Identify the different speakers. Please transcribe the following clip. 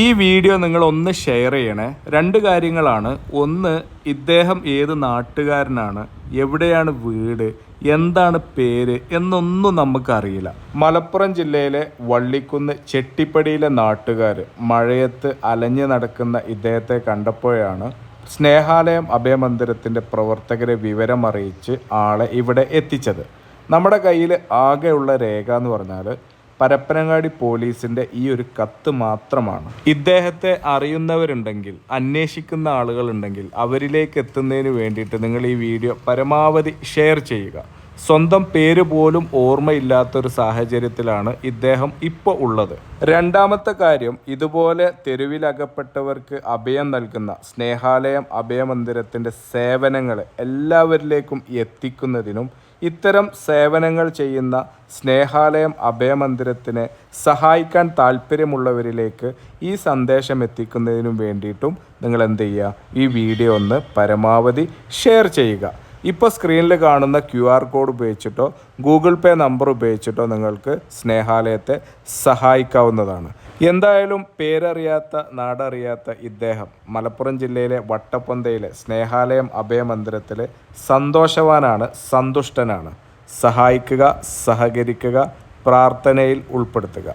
Speaker 1: ഈ വീഡിയോ നിങ്ങൾ ഒന്ന് ഷെയർ ചെയ്യണേ. രണ്ട് കാര്യങ്ങളാണ്. ഒന്ന് ഇദ്ദേഹം ഏത് നാട്ടുകാരനാണ്? എവിടെയാണ് വീട്? എന്താണ് പേര്? എന്നൊന്നും നമുക്കറിയില്ല. മലപ്പുറം ജില്ലയിലെ വള്ളിക്കുന്ന് ചെട്ടിപ്പടിയിലെ നാട്ടുകാർ മഴയത്ത് അലഞ്ഞു നടക്കുന്ന ഇദ്ദേഹത്തെ കണ്ടപ്പോഴാണ് സ്നേഹാലയം അഭയമന്ദിരത്തിന്റെ പ്രവർത്തകരെ വിവരമറിയിച്ച് ആളെ ഇവിടെ എത്തിച്ചത്. നമ്മുടെ കയ്യിൽ ആകെയുള്ള രേഖ എന്ന് പറഞ്ഞാൽ പരപ്പനങ്ങാടി പോലീസിന്റെ ഈ ഒരു കത്ത് മാത്രമാണ്. ഇദ്ദേഹത്തെ അറിയുന്നവരുണ്ടെങ്കിൽ അന്വേഷിക്കുന്ന ആളുകളുണ്ടെങ്കിൽ അവരിലേക്ക് എത്തുന്നതിന് വേണ്ടിയിട്ട് നിങ്ങൾ ഈ വീഡിയോ പരമാവധി ഷെയർ ചെയ്യുക. സ്വന്തം പേര് പോലും ഓർമ്മയില്ലാത്തൊരു സാഹചര്യത്തിലാണ് ഇദ്ദേഹം ഇപ്പോൾ ഉള്ളത്. രണ്ടാമത്തെ കാര്യം ഇതുപോലെ തെരുവിലകപ്പെട്ടവർക്ക് അഭയം നൽകുന്ന സ്നേഹാലയം അഭയമന്ദിരത്തിന്റെ സേവനങ്ങൾ എല്ലാവരിലേക്കും എത്തിക്കുന്നതിനും ഇത്തരം സേവനങ്ങൾ ചെയ്യുന്ന സ്നേഹാലയം അഭയമന്ദിരത്തിനെ സഹായിക്കാൻ താല്പര്യമുള്ളവരിലേക്ക് ഈ സന്ദേശം എത്തിക്കുന്നതിനും വേണ്ടിയിട്ടും നിങ്ങൾ എന്ത് ചെയ്യുക? ഈ വീഡിയോ ഒന്ന് പരമാവധി ഷെയർ ചെയ്യുക. ഇപ്പോൾ സ്ക്രീനിൽ കാണുന്ന ക്യു ആർ കോഡ് ഉപയോഗിച്ചിട്ടോ ഗൂഗിൾ പേ നമ്പർ ഉപയോഗിച്ചിട്ടോ നിങ്ങൾക്ക് സ്നേഹാലയത്തെ സഹായിക്കാവുന്നതാണ്. എന്തായാലും പേരറിയാത്ത നാടറിയാത്ത ഇദ്ദേഹം മലപ്പുറം ജില്ലയിലെ വട്ടപ്പൊന്തയിലെ സ്നേഹാലയം അഭയമന്ദിരത്തിലെ സന്തോഷവാനാണ് സന്തുഷ്ടനാണ്. സഹായിക്കുക സഹകരിക്കുക പ്രാർത്ഥനയിൽ ഉൾപ്പെടുത്തുക.